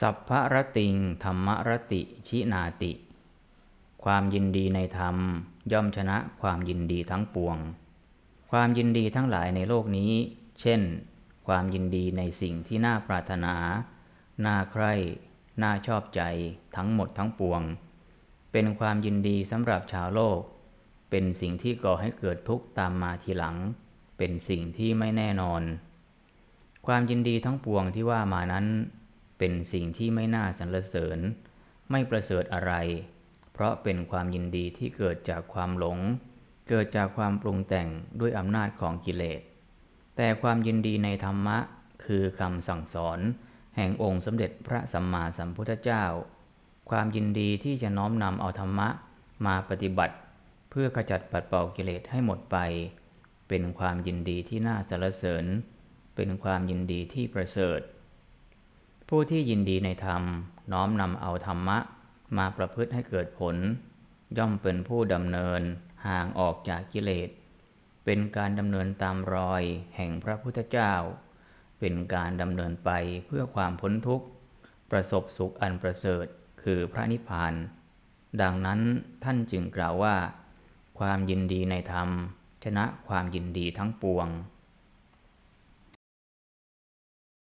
สัพพะรติงธรรมรติชินาติ ความยินดีในธรรมย่อมชนะความยินดีทั้งปวง ความยินดีทั้งหลายในโลกนี้ เช่น ความยินดีในสิ่งที่น่าปรารถนา น่าใคร่ น่าชอบใจทั้งหมดทั้งปวง เป็นความยินดีสำหรับชาวโลก เป็นสิ่งที่ก่อให้เกิดทุกข์ตามมาทีหลัง เป็นสิ่งที่ไม่แน่นอน ความยินดีทั้งปวงที่ว่ามานั้น เป็นสิ่งที่ไม่น่าสรรเสริญ ไม่ประเสริฐอะไร เพราะเป็นความยินดีที่เกิดจากความหลง เกิดจากความปรุงแต่งด้วยอำนาจของกิเลส แต่ความยินดีในธรรมะ คือคำสั่งสอน แห่งองค์สมเด็จพระสัมมาสัมพุทธเจ้า ความยินดีที่จะน้อมนำเอาธรรมะมาปฏิบัติ เพื่อขจัดปัดเป่ากิเลสให้หมดไป เป็นความยินดีที่น่าสรรเสริญ เป็นความยินดีที่ประเสริฐ ผู้ที่ยินดีในธรรม น้อมนำเอาธรรมะ มาประพฤติให้เกิดผล ย่อมเป็นผู้ดำเนินห่างออกจากกิเลส เป็นการดำเนินตามรอยแห่งพระพุทธเจ้า เป็นการดำเนินไปเพื่อความพ้นทุกข์ ประสบสุขอันประเสริฐคือพระนิพพาน ดังนั้นท่านจึงกล่าวว่า ความยินดีในธรรม ชนะความยินดีทั้งปวง